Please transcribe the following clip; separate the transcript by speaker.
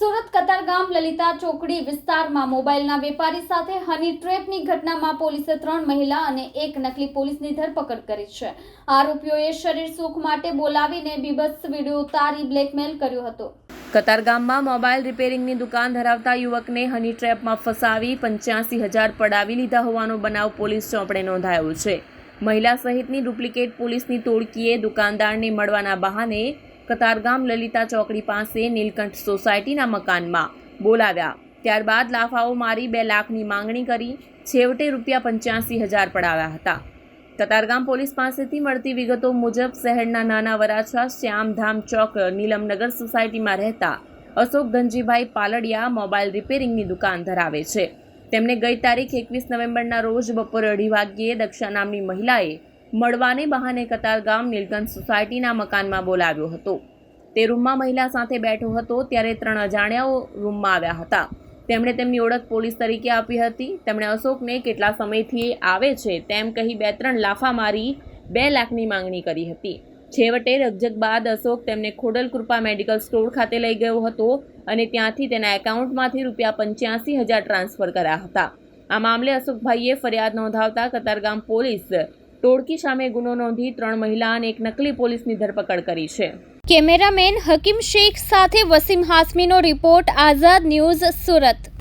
Speaker 1: સુરત કતારગામ લલિતા ચોકડી વિસ્તારમાં મોબાઈલના વેપારી સાથે હની ટ્રેપની ઘટનામાં પોલીસે ત્રણ મહિલા અને એક નકલી પોલીસની ધરપકડ કરી છે. આરોપીઓએ શરીર સુખ માટે બોલાવીને બીભત્સ વીડિયો ઉતારી બ્લેકમેલ કર્યો હતો.
Speaker 2: કતારગામમાં મોબાઈલ રિપેરિંગની દુકાન ધરાવતા યુવકને હની ટ્રેપમાં ફસાવી પંચ્યાસી હજાર પડાવી લીધા હોવાનો બનાવ પોલીસ ચોપડે નોંધાયો છે. મહિલા સહિતની ડુપ્લિકેટ પોલીસની ટોળકીએ દુકાનદારને મળવાના બહાને કતારગામ લલિતા ચોકડી પાસે નીલકંઠ સોસાયટીના મકાનમાં બોલાવ્યા. ત્યારબાદ લાફાઓ મારી બે લાખની માંગણી કરી, છેવટે રૂપિયા પંચ્યાસી હજાર પડાવ્યા હતા. કતારગામ પોલીસ પાસેથી મળતી વિગતો મુજબ શહેરના નાના વરાછા શ્યામધામ ચોક નીલમનગર સોસાયટીમાં રહેતા અશોક ધનજીભાઈ પાલડિયા મોબાઈલ રિપેરિંગની દુકાન ધરાવે છે. તેમને ગઈ તારીખ એકવીસ નવેમ્બરના રોજ બપોરે અઢી વાગ્યે દક્ષા નામની મહિલાએ મળવાને બહાને કતારગામ નીલકંઠ સોસાયટીના મકાનમાં બોલાવ્યો હતો. તે રૂમમાં મહિલા સાથે બેઠો હતો ત્યારે ત્રણ અજાણ્યાઓ રૂમમાં આવ્યા હતા. તેમણે તેમની ઓળખ પોલીસ તરીકે આપી હતી. તેમણે અશોકને કેટલા સમયથી આવે છે તેમ કહી બે ત્રણ લાફા મારી બે લાખની માંગણી કરી હતી. છેવટે રકઝક બાદ અશોક તેમને ખોડલકૃપા મેડિકલ સ્ટોર ખાતે લઈ ગયો હતો અને ત્યાંથી તેના એકાઉન્ટમાંથી રૂપિયા પંચ્યાસી હજાર ટ્રાન્સફર કર્યા હતા. આ મામલે અશોકભાઈએ ફરિયાદ નોંધાવતા કતારગામ પોલીસ ટોળકી સામે ગુનો નોંધી ત્રણ મહિલા અને એક નકલી પોલીસની ધરપકડ કરી છે.
Speaker 1: કેમેરામેન હકીમ શેખ સાથે વસીમ હાસમીનો રિપોર્ટ આઝાદ ન્યૂઝ સુરત.